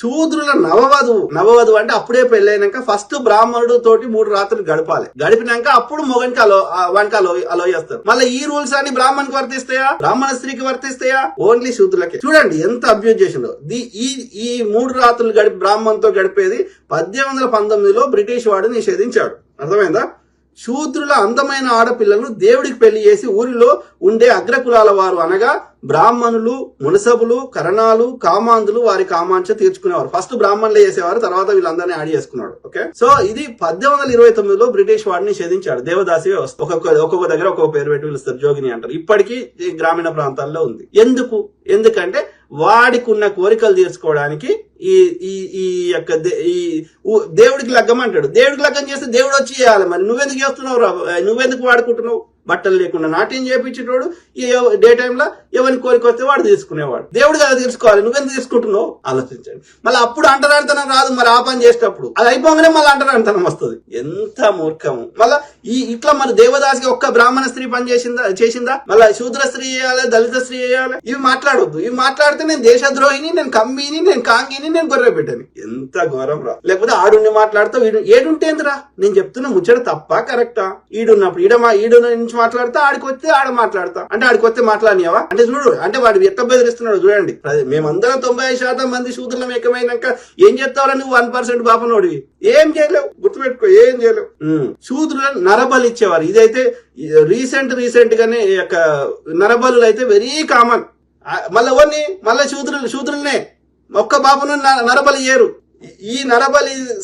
శూద్రుల నవవధువు నవవధువు అంటే అప్పుడే పెళ్ళైనాక ఫస్ట్ బ్రాహ్మణుడు తోటి మూడు రాత్రులు గడపాలి. గడిపినాక అప్పుడు మొగనికి అలో ఆ, వానికి అలో అలో చేస్తారు. మళ్ళీ ఈ రూల్స్ అని బ్రాహ్మణ్కి వర్తిస్తాయా? బ్రాహ్మణ స్త్రీకి వర్తిస్తాయా? ఓన్లీ శూద్రులకి. చూడండి ఎంత అబ్యూజ్ చేసిండో ది ఈ ఈ మూడు రాత్రులు గడిపి బ్రాహ్మణ్తో గడిపేది పద్దెనిమిది వందల పంతొమ్మిదిలో బ్రిటిష్ వాడు నిషేధించాడు. అర్థమైందా? శూద్రుల అందమైన ఆడపిల్లలను దేవుడికి పెళ్ళి చేసి ఊరిలో ఉండే అగ్రకులాల వారు అనగా బ్రాహ్మణులు మునసబులు కరణాలు కామాంధులు వారి కామాంక్ష తీర్చుకునేవారు. ఫస్ట్ బ్రాహ్మణులు చేసేవారు తర్వాత వీళ్ళందరినీ యాడ్ చేసుకున్నాడు. ఓకే సో ఇది పద్దెనిమిది వందల ఇరవై తొమ్మిదిలో బ్రిటిష్ వాడిని నిషేధించాడు. దేవదాసి వ్యవస్థ. ఒక్కొక్క ఒక్కొక్క దగ్గర ఒక్కొక్క పేరు పెట్టి పిలుస్తారు జోగిని అంటారు. ఇప్పటికీ గ్రామీణ ప్రాంతాల్లో ఉంది. ఎందుకు? ఎందుకంటే వాడికి ఉన్న కోరికలు తీర్చుకోవడానికి ఈ ఈ ఈ యొక్క దే- ఈ దేవుడికి లగ్గం అంటాడు. దేవుడికి లగ్గం చేస్తే దేవుడు వచ్చి చేయాలి. మరి నువ్వెందుకు చేస్తున్నావు రా నువ్వెందుకు వాడుకుంటున్నావు? బట్టలు లేకుండా నాట్యం చేపించేటోడు ఈ డే టైంలో ఎవరిని కోరిక వస్తే వాడు తీసుకునేవాడు. దేవుడు కదా తీసుకోవాలి నువ్వెందుకు తీసుకుంటున్నావు? ఆలోచించండి. మళ్ళీ అప్పుడు అంటరానితనం రాదు. మరి ఆ పని చేసేటప్పుడు అది అయిపోగానే మళ్ళీ అంటరానితనం వస్తుంది. ఎంత మూర్ఖము. మళ్ళీ ఈ ఇట్లా మరి దేవదాసికి ఒక్క బ్రాహ్మణ స్త్రీ పని చేసిందా చేసిందా? మళ్ళీ శూద్ర స్త్రీ చేయాలి దళిత స్త్రీ చేయాలి. ఇవి మాట్లాడొద్దు. ఇవి మాట్లాడితే నేను దేశద్రోహిని నేను కమ్మిని నేను కాంగిని నేను గొర్రె పెట్టాను ఎంత ఘోరం రా. లేకపోతే ఆడుండి మాట్లాడుతూ వీడు ఏడుంటేందిరా నేను చెప్తున్నా ముచ్చట తప్ప కరెక్టా? ఈడున్నప్పుడు ఈడ మా ఈడు నుంచి మాట్లాడతా ఆడికి వస్తే ఆడ మాట్లాడతా. అంటే ఆడికి వస్తే మాట్లాడినావా? అంటే చూడు అంటే వాడు ఎట్ట బెదిరిస్తున్నాడు చూడండి. మేమందరం తొంభై శాతం మంది శూద్రులం ఏకమైనాక ఏం చేస్తావురా నువ్వు? వన్ పర్సెంట్ బాపనోడివి ఏం చేయలేవు. గుర్తుపెట్టుకో ఏం చేయలేవు. శూద్రులను నరబలి ఇచ్చేవారు ఇదైతే రీసెంట్ రీసెంట్ గానే ఈ యొక్క నరబలులు అయితే వెరీ కామన్. మళ్ళీ ఎవరిని మళ్ళీ శూద్రులు శూద్రులనే. ఒక్క బాబును న- నరబలి చేయరు ఈ- నరబలి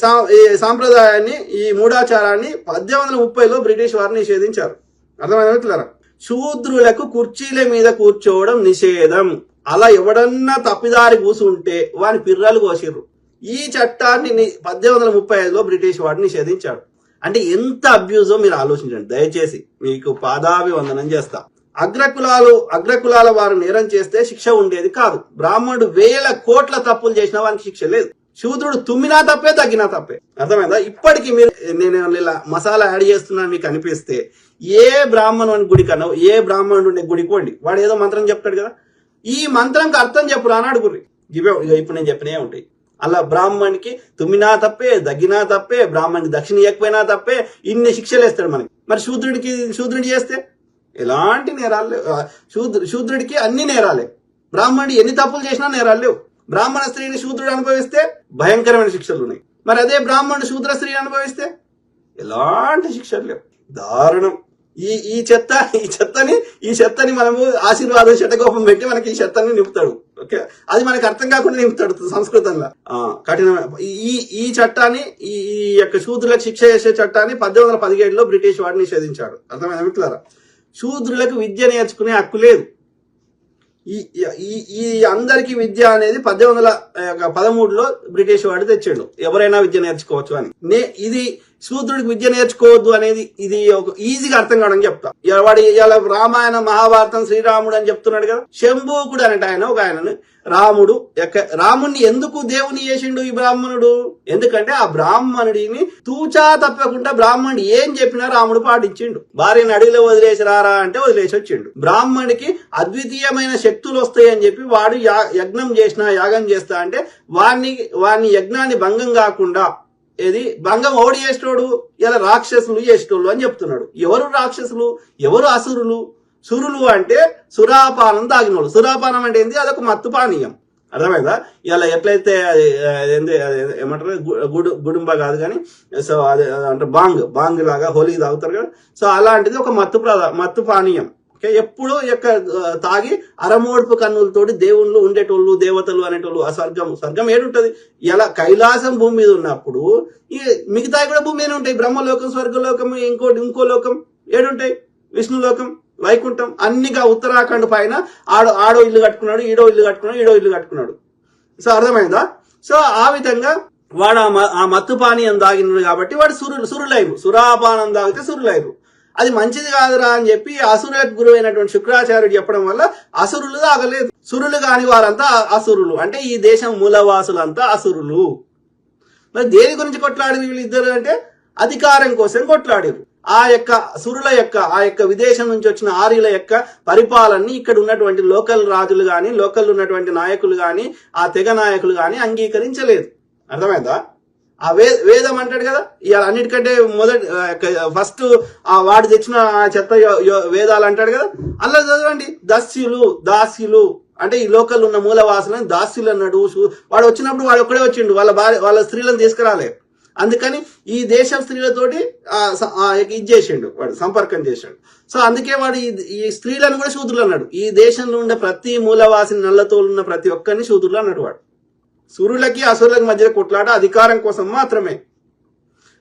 సాంప్రదాయాన్ని ఈ మూఢాచారాన్ని పద్దెనిమిది వందల ముప్పైలో బ్రిటిష్ వారు నిషేధించారు. అర్థమైనా శూద్రులకు కుర్చీల మీద కూర్చోవడం నిషేధం. అలా ఎవడన్నా తప్పిదారి కూసుంటే వాని పిర్రలు కోసిర్రు. ఈ చట్టాన్ని పద్దెనిమిది వందల ముప్పై ఐదులో బ్రిటిష్ వాడు నిషేధించాడు. అంటే ఎంత అబ్యూజో మీరు ఆలోచించండి. దయచేసి మీకు పాదాభివందనం చేస్తా. అగ్రకులాలు అగ్రకులాల వారు నేరం చేస్తే శిక్ష ఉండేది కాదు. బ్రాహ్మణుడు వేల కోట్ల తప్పులు చేసిన వానికి శిక్ష లేదు. శూద్రుడు తుమ్మినా తప్పే తగ్గినా తప్పే. అర్థమైందా? ఇప్పటికి మీరు నేను ఇలా మసాలా యాడ్ చేస్తున్నాను మీకు అనిపిస్తే ఏ బ్రాహ్మణుని గుడి కన్నా ఏ బ్రాహ్మణుడు ఉండే గుడికి పోండి. వాడు ఏదో మంత్రం చెప్తాడు కదా. ఈ మంత్రంకి అర్థం చెప్పురా అని అడుగురి ఇవే ఇప్పుడు నేను చెప్పినే ఉంటాయి. అలా బ్రాహ్మణ్కి తుమ్మినా తప్పే దగ్గినా తప్పే బ్రాహ్మణ్కి దక్షిణ ఇవ్వకపోయినా తప్పే ఇన్ని శిక్షలు వేస్తాడు మనకి. మరి శూద్రుడికి శూద్రుడి చేస్తే? ఎలాంటి నేరాలు లేవు. శూద్రు శూద్రుడికి అన్ని నేరాలే. బ్రాహ్మణుడు ఎన్ని తప్పులు చేసినా నేరాలు లేవు. బ్రాహ్మణ స్త్రీని శూద్రుడు అనుభవిస్తే భయంకరమైన శిక్షలు ఉన్నాయి. మరి అదే బ్రాహ్మణుడు శూద్ర స్త్రీ అనుభవిస్తే ఎలాంటి శిక్షలు లేవు. దారుణం. ఈ ఈ చెత్త ఈ చెత్తని ఈ చెత్తని మనము ఆశీర్వాదం శటకోపం పెట్టి మనకి ఈ చెత్తని నింపుతాడు. ఓకే? అది మనకి అర్థం కాకుండా నింపుతాడు సంస్కృతంలో. ఆ, కఠినమైన ఈ ఈ చట్టాన్ని ఈ ఈ యొక్క శూద్రులకు శిక్ష చేసే చట్టాన్ని పద్దెనిమిది వందల పదిహేడులో బ్రిటిష్ వాడు నిషేధించాడు. అర్థమైనా మిత్రులారా? శూద్రులకు విద్య నేర్చుకునే హక్కు లేదు. ఈ ఈ అందరికీ అందరికి విద్య అనేది పద్దెనిమిది వందల పదమూడులో బ్రిటిష్ వాడు తెచ్చాడు. ఎవరైనా విద్య నేర్చుకోవచ్చు అని. నే ఇది శూద్రుడికి విద్య నేర్చుకోవద్దు అనేది ఇది ఒక ఈజీగా అర్థం కావడం చెప్తా. వాడు ఇలా రామాయణ మహాభారతం శ్రీరాముడు అని చెప్తున్నాడు కదా. శంభూకుడు అనేట ఆయన ఒక ఆయనను. రాముడు ఎక్క- రాముణ్ణి ఎందుకు దేవుని చేసిండు ఈ బ్రాహ్మణుడు? ఎందుకంటే ఆ బ్రాహ్మణుడిని తూచా తప్పకుండా బ్రాహ్మణుడు ఏం చెప్పినా రాముడు పాటించిండు. భార్యను అడవిలో వదిలేసి రారా అంటే వదిలేసి వచ్చిండు. బ్రాహ్మణుడికి అద్వితీయమైన శక్తులు వస్తాయని చెప్పి వాడు యా- యజ్ఞం చేసినా యాగం చేస్తా అంటే వాడిని వాడిని యజ్ఞాన్ని భంగం కాకుండా ఏది? భంగం ఓడి చేసేటోడు ఇలా రాక్షసులు చేసేటోళ్ళు అని చెప్తున్నాడు. ఎవరు రాక్షసులు? ఎవరు అసురులు? సురులు అంటే సురాపానం తాగినోళ్ళు. సురాపానం అంటే ఏంది? అదొక మత్తు పానీయం. అర్థమైందా? ఇలా ఎట్లయితే అది ఏంది అది ఏమంటారు? గుడు గుడుంబ కాదు కానీ సో అదే అంటే బాంగ్. బాంగ్ లాగా హోలీ తాగుతారు కదా. సో అలాంటిది ఒక మత్తు ప్రదా మత్తు పానీయం. ఎప్పుడు యొక్క తాగి అరమోడ్పు కన్నులతోటి దేవుళ్ళు ఉండేటోళ్ళు దేవతలు అనేటోళ్ళు ఆ స్వర్గం స్వర్గం ఏడుంటది. ఎలా? కైలాసం భూమి మీద ఉన్నప్పుడు ఈ మిగతా కూడా భూమి మీద ఉంటాయి. బ్రహ్మలోకం స్వర్గలోకం ఇంకోటి ఇంకో లోకం ఏడుంటాయి. విష్ణులోకం వైకుంఠం అన్నిగా ఉత్తరాఖండ్ పైన ఆడో ఆడో ఇల్లు కట్టుకున్నాడు ఈడో ఇల్లు కట్టుకున్నాడు ఈడో ఇల్లు కట్టుకున్నాడు. సో అర్థమైందా? సో ఆ విధంగా వాడు ఆ మ- ఆ మత్తు పానీయం తాగినాడు కాబట్టి వాడు సురు సురులైరు. సురాపానం తాగితే సురులైరు. అది మంచిది కాదురా అని చెప్పి అసురులకు గురువైనటువంటి అయినటువంటి శుక్రాచార్యుడు చెప్పడం వల్ల అసురులు తాగలేదు సురులు కాని వారంతా అసురులు. అంటే ఈ దేశం మూలవాసులంతా అసురులు. మరి దేని గురించి కొట్లాడారు వీళ్ళిద్దరు అంటే అధికారం కోసం కొట్లాడారు. ఆ యొక్క సురుల యొక్క ఆ యొక్క విదేశం నుంచి వచ్చిన ఆర్యుల యొక్క పరిపాలనని ఇక్కడ ఉన్నటువంటి లోకల్ రాజులు కానీ లోకల్ ఉన్నటువంటి నాయకులు కానీ ఆ తెగ నాయకులు కానీ అంగీకరించలేదు. అర్థమైందా? ఆ వే వేదం అంటాడు కదా? ఇవాళ అన్నిటికంటే మొదటి ఫస్ట్ ఆ వాడు తెచ్చిన ఆ చెత్త వేదాలు అంటాడు కదా? అలా చదవండి. దస్యులు దాస్యులు అంటే ఈ లోకల్ ఉన్న మూలవాసులను దాస్యులు అన్నాడు. వాడు వచ్చినప్పుడు వాడు ఒక్కడే వచ్చిండు. వాళ్ళ భార్య వాళ్ళ స్త్రీలను తీసుకురాలే. అందుకని ఈ దేశం స్త్రీలతోటి ఇది చేసిండు వాడు సంపర్కం చేసిండు. సో అందుకే వాడు ఈ- ఈ స్త్రీలను కూడా శూద్రులు అన్నాడు. ఈ దేశంలో ఉండే ప్రతి మూలవాసిని నల్లతో ఉన్న ప్రతి ఒక్కరిని శూద్రులు అన్నాడు వాడు. సురులకి అసురులకి మధ్య కొట్లాట అధికారం కోసం మాత్రమే.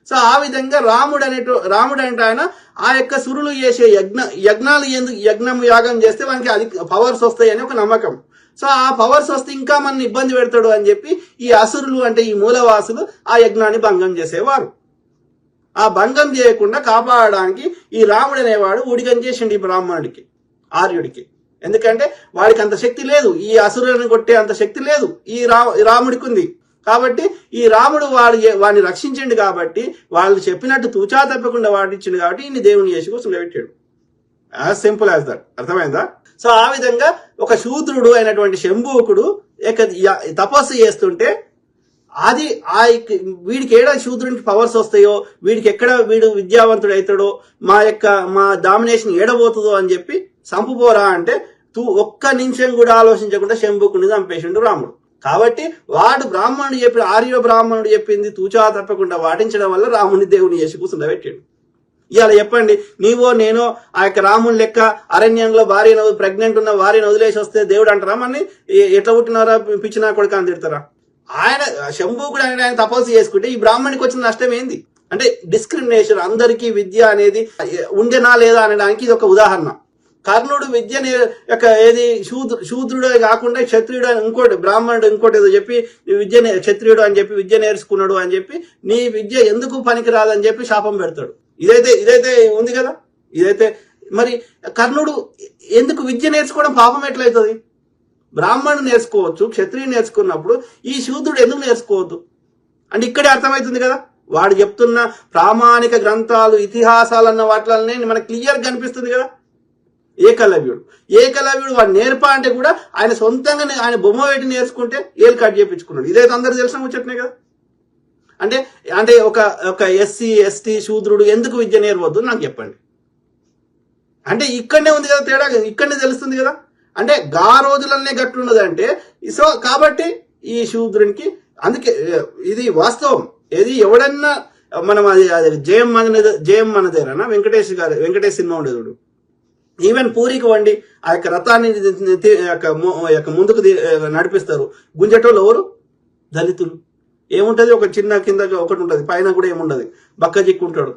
సో ఆ విధంగా రాముడు అనే రాముడు అంటే ఆయన ఆ యొక్క సురులు చేసే యజ్ఞ యజ్ఞాలు ఎందుకు యజ్ఞం యాగం చేస్తే మనకి అది పవర్స్ వస్తాయని ఒక నమ్మకం. సో ఆ పవర్స్ వస్తే ఇంకా మన ఇబ్బంది పెడతాడు అని చెప్పి ఈ అసురులు అంటే ఈ మూలవాసులు ఆ యజ్ఞాన్ని భంగం చేసేవారు. ఆ భంగం చేయకుండా కాపాడడానికి ఈ రాముడు అనేవాడు ఉడిగం చేసిండు ఈ బ్రాహ్మణుడికి ఆర్యుడికి. ఎందుకంటే వాడికి అంత శక్తి లేదు. ఈ అసురులను కొట్టే అంత శక్తి లేదు. ఈ రా రాముడికి ఉంది. కాబట్టి ఈ రాముడు వాడు వాడిని రక్షించిండు కాబట్టి వాళ్ళు చెప్పినట్టు తూచా తప్పకుండా వాడిచ్చిండు కాబట్టి ఈయన దేవుని చేసి కోసం పెట్టాడు యాజ్ సింపుల్ యాజ్ దట్. అర్థమైందా? సో ఆ విధంగా ఒక శూద్రుడు అయినటువంటి శంభూకుడు ఏక- తపస్సు చేస్తుంటే అది ఆ యొక్క- వీడికి ఏడా శూద్రునికి పవర్స్ వస్తాయో వీడికి ఎక్కడ వీడు విద్యావంతుడు అవుతాడో మా యొక్క మా డామినేషన్ ఏడబోతుందో అని చెప్పి సంపుపోరా అంటే తూ ఒక్క నిమిషం కూడా ఆలోచించకుండా శంభుకుని చంపేసిండు రాముడు కాబట్టి వాడు బ్రాహ్మణుడు చెప్పి ఆర్య బ్రాహ్మణుడు చెప్పింది తూచా తప్పకుండా వాటించడం వల్ల రాముని దేవుని చేసి కూర్చుండబెట్టాడు ఇవాళ చెప్పండి నీవో నేనో ఆ యొక్క రాముని లెక్క అరణ్యంలో భార్యను ప్రెగ్నెంట్ ఉన్న భార్యను వదిలేసి వస్తే దేవుడు అంటారా? మన ఎట్లా పుట్టినారా? పిచ్చినా కొడుకు అని తిడతారా? ఆయన శంభూకుడు ఆయన ఆయన తపస్సు చేసుకుంటే ఈ బ్రాహ్మణికి వచ్చిన నష్టం ఏంది? అంటే డిస్క్రిమినేషన్ అందరికీ విద్య అనేది ఉండేనా లేదా అనడానికి ఇది ఒక ఉదాహరణ. కర్ణుడు విద్య యొక్క ఏది శూద్ర శూద్రుడే కాకుండా క్షత్రియుడు అని ఇంకోటి బ్రాహ్మణుడు ఇంకోటి ఏదో చెప్పి నీ విద్య క్షత్రియుడు అని చెప్పి విద్య నేర్చుకున్నాడు అని చెప్పి నీ విద్య ఎందుకు పనికిరాదని చెప్పి శాపం పెడతాడు. ఇదైతే ఇదైతే ఉంది కదా? ఇదైతే మరి కర్ణుడు ఎందుకు విద్య నేర్చుకోవడం పాపం ఎట్లయితుంది? బ్రాహ్మణుడు నేర్చుకోవచ్చు క్షత్రియుడు నేర్చుకున్నప్పుడు ఈ శూద్రుడు ఎందుకు నేర్చుకోవద్దు? అంటే ఇక్కడే అర్థమవుతుంది కదా? వాడు చెప్తున్న ప్రామాణిక గ్రంథాలు ఇతిహాసాలు అన్న వాటిలోనే మనకు క్లియర్ కనిపిస్తుంది కదా? ఏకలవ్యుడు. ఏకలవ్యుడు వాడు నేర్ప అంటే కూడా ఆయన సొంతంగా ఆయన బొమ్మ పెట్టి నేర్చుకుంటే ఏలు కట్ చేయించుకున్నాడు. ఇదైతే అందరు తెలిసిన ముచ్చట్నే కదా. అంటే అంటే ఒక ఒక ఎస్సీ ఎస్టీ శూద్రుడు ఎందుకు విద్య నేర్వద్దు నాకు చెప్పండి. అంటే ఇక్కడనే ఉంది కదా తేడా ఇక్కడనే తెలుస్తుంది కదా. అంటే గా రోజులన్నే గట్లున్నది అంటే సో కాబట్టి ఈ శూద్రునికి అందుకే ఇది వాస్తవం. ఇది ఎవడన్నా మనం అది అది జయం మన జయం మనదేనా వెంకటేష్ గారు వెంకటేష్ సినిమా ఉండేది ఈవెన్ పూరికి వండి ఆ యొక్క రథాన్ని యొక్క ముందుకు నడిపిస్తారు. గుంజటోళ్ళు ఎవరు? దళితులు. ఏముంటది? ఒక చిన్న కింద ఒకటి ఉంటుంది. పైన కూడా ఏముండదు. బక్క చిక్కుంటాడు